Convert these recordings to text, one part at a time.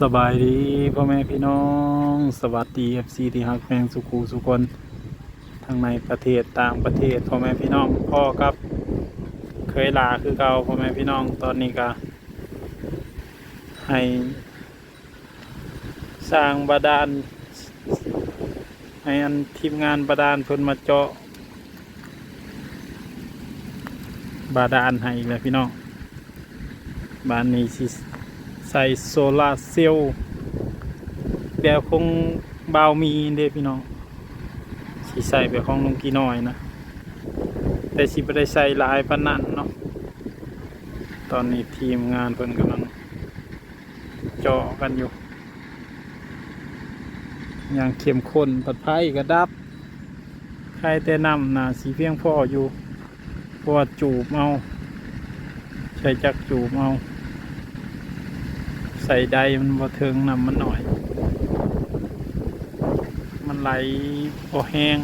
สบายดีพ่อแม่พี่น้อง สวัสดีเอฟซีที่ฮักแพงสุขูสุคนทั้งในประเทศต่างประเทศพ่อแม่พี่น้องพ่อครับเคยลาคือเก่าพ่อแม่พี่น้องตอนนี้ก็ให้สร้างบาดาลให้อันทีมงานบาดาลเพิ่นมาเจาะ บาดาลให้แล้วพี่น้องบ้านนี้สิ ใส่โซลาเซลล์แบบคงบาวมีเด้พี่น้องสิใส่แบบของลุงกี่น้อยนะ แต่สิบ่ได้ใส่ลายปนนั้นเนาะตอนนี้ทีมงานเพิ่นกำลังเจาะกันอยู่อย่างเข้มข้นปัดไพ่กระดับใครแต่นำนะสีเพียงพออยู่เพราะว่าจูบเอา ใช้จักจูบเอา ใส่ใดมันบ่เทิงนำมันหน่อย มันไหลบ่แห้ง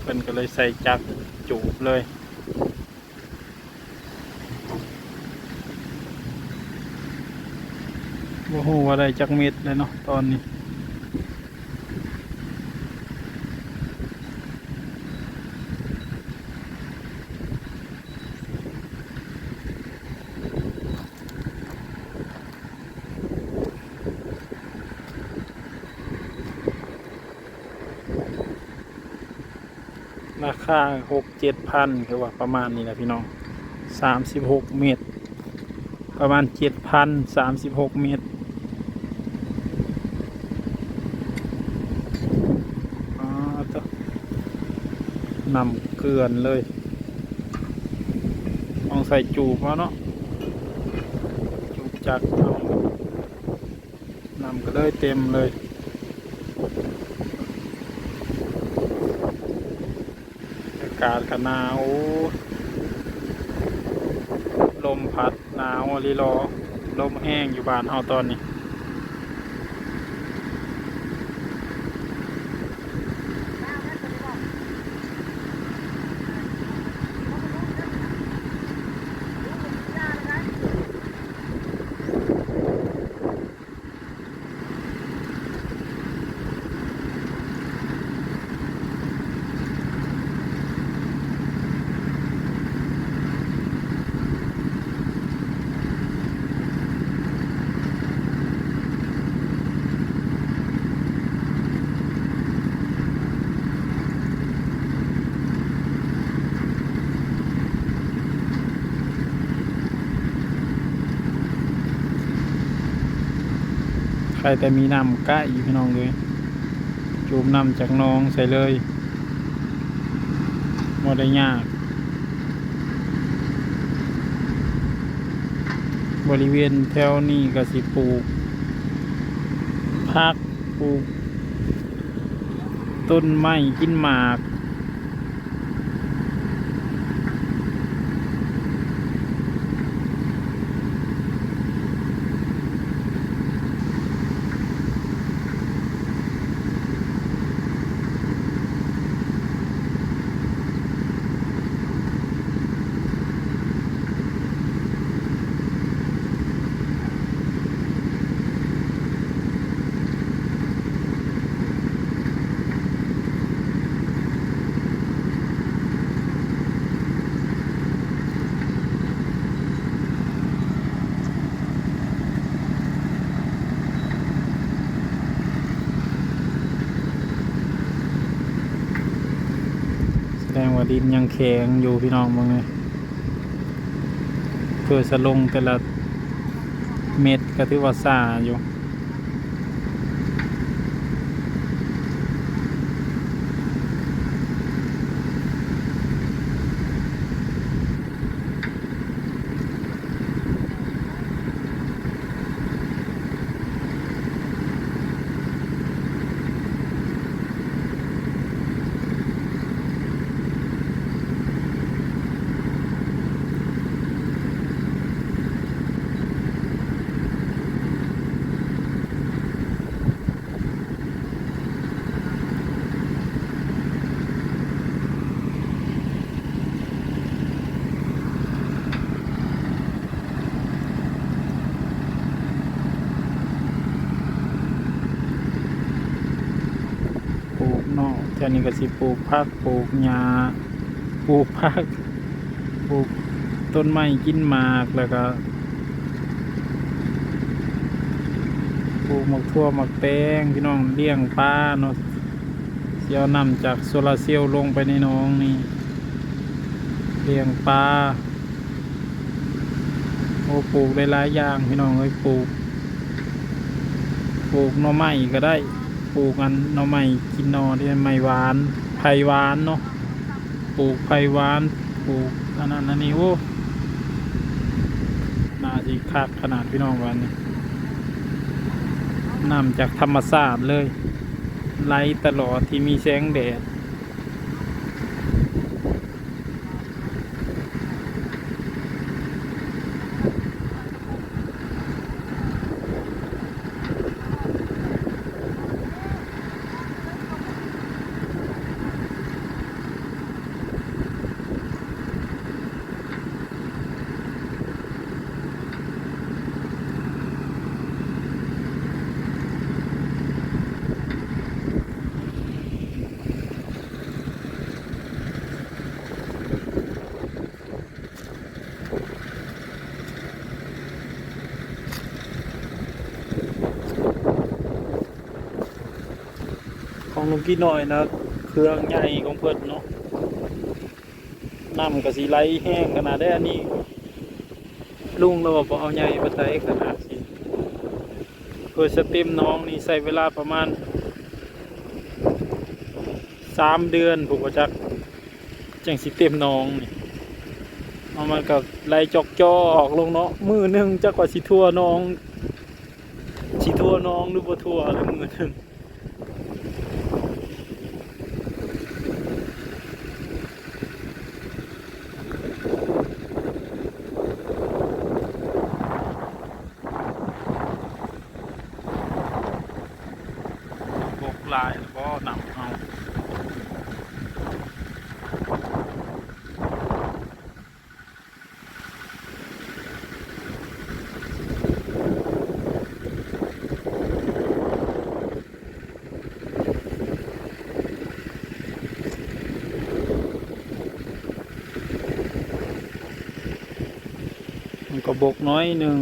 เพิ่นก็เลยใส่จักจูบเลยบ่ฮู้ว่าได้จักเม็ดเลยเนาะตอนนี้ ราคาหกเจ็ดพันคือว่าประมาณนี้แหละพี่น้องสามสิบหกเมตร ประมาณเจ็ดพันสามสิบหกเมตรอ๋อตัวนำเกลือนเลยต้องใส่จูบมาเนาะจูบจักเอานำก็เลยเต็มเลยากาศก็หนาว ลมพัดหนาวลีรอ ลมแห้งอยู่บ้านเฮาตอนนี้ รแต่มีน้ำกะอีพี่น้องเลยจูบน้ำจากน้องใส่เลยบ่ได้ยากบริเวณแถวนี้ก็สิปลูกพักปลูกต้นไม้กินหมาก แส ดินยังแข็งอยู่พี่น้องมึงเลยเพื่อสลงแต่ละเม็ดก็ถือว่าซาอยู่ อ ถวนี้ก็สิปลูกผักปลูกหญ้าปลูกผักปลูกต้นไม้กินหมากแล้วก็ปลูกหมกทั่วหมกแตงพี่น้องเลี้ยงปลาเนาะเสียวนำจากโซลาเซลล์ลงไปในน้องนี่เลี้ยงปลาโอ้ปลูกได้หลายอย่างพี่น้องเอ้ยปลูกปลูกหน่อไม้ก็ได้ ปลูกอันหน่อไม้กินนอที่ไม้หวานไผ่หวานเนาะปลูกไผ่หวานปลูกอันนั้นอันนี้โอ้น่าสิคักขนาดพี่น้องวันนี้นำจากธรรมชาติเลย ไล่ตลอดที่มีแสงแดด ของลุงกี้น้อยนะเครื่องใหญ่ของเพิ่นเนาะน้ำกับสีไหลแห้งขนาดได้อันนี้ ลุงเราบอกเอาใหญ่มาใส่ขนาดสิเพื่อสเต็มน้องนี่ใส่เวลาประมาณสามเดือนผมก็จักจังสิเต็มน้องนี่เอามันกับไหลจอกจอออกลงเนาะมือหนึ่งจักว่าสิทั่วน้องสิทั่วน้องหรือบ่ทั่วหรือมือหนึ่ง ลายแล้วก็นำเอามันก็บกน้อยหนึ่ง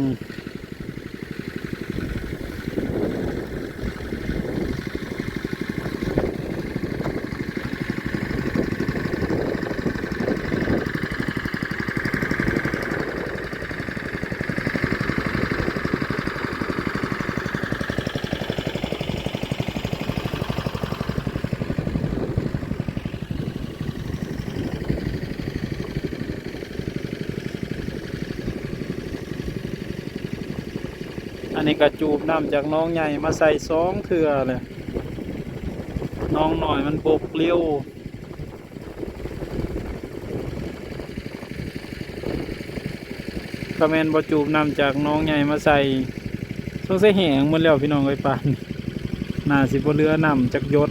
นนี้ก็จูบน้ำจากน้องใหญ่มาใส่สองเถื่อเลยน้องหน่อยมันบกเลี้ยวคอมเมนบอจูบนำจากน้องใหญ่มาใส่สงสัยแหงหมดแล้วพี่น้องไอ้ปานน่าสิบเรือนำจากยศ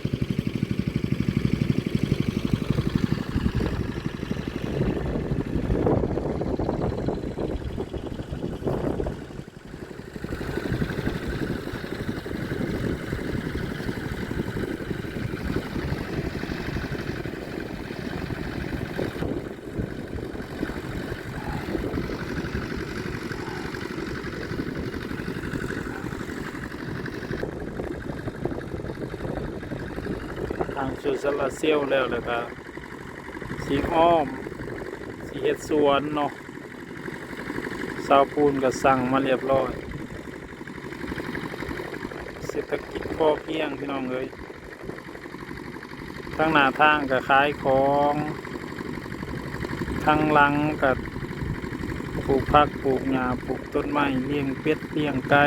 ทางสุสลาเซียวแล้วเลยก็สีอ้อม สีเฮ็ดสวนเนาะสาวปูนก็สั่งมาเรียบร้อย เศรษฐกิจพอเพียงพี่น้องเลยทั้งหน้าทางก็ขายของทั้งหลังก็ปลูกผักปลูกหญ้าปลูกต้นไม้เลี้ยงเป็ดเลี้ยงไก่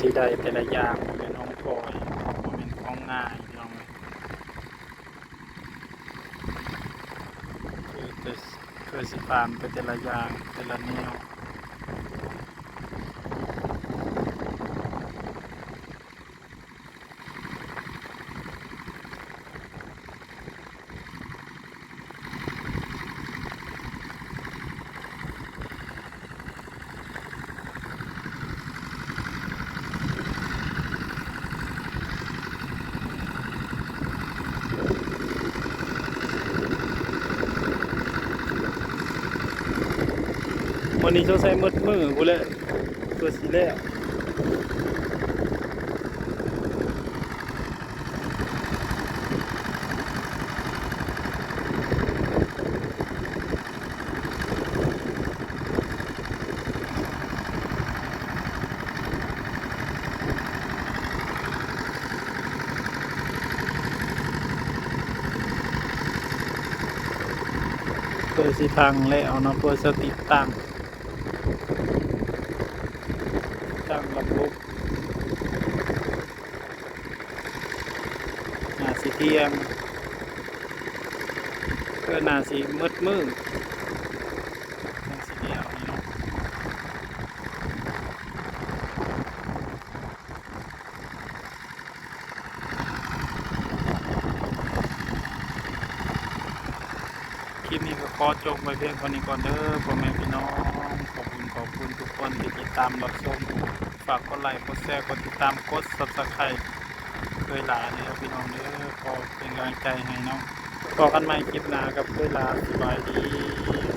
สีได้แต่ละอย่างเป็นน้องพลอยบ่เป็นของง่ายพี่น้องเลยคือแต่เพื่อสิผ่านไปแต่ละอย่างแต่ละแนว วันนี้ต้องใช้มืดมือกูเลยเพื่อสีแล้วเพื่อสีทางแล้วเนาะเพื่อสติตั้ง ตั้งระบบหนาสีเทียงเพื่อหนาสีมืดมืดหนาสีเดียวนี่เนาะคลิปนี้ก็ขอจบไว้เพียงเท่านี้ก่อนเด้อพ่อแม่พี่น้อง คนที่ติดตามรับชมฝากกดไลค์กดแชร์กดติดตามกด subscribe เคยหลาเนี่ยพี่น้องเด้อขอเป็นกำลังใจให้น้องพอกันใหม่คลิปหน้ากับเคยหลาสบายดี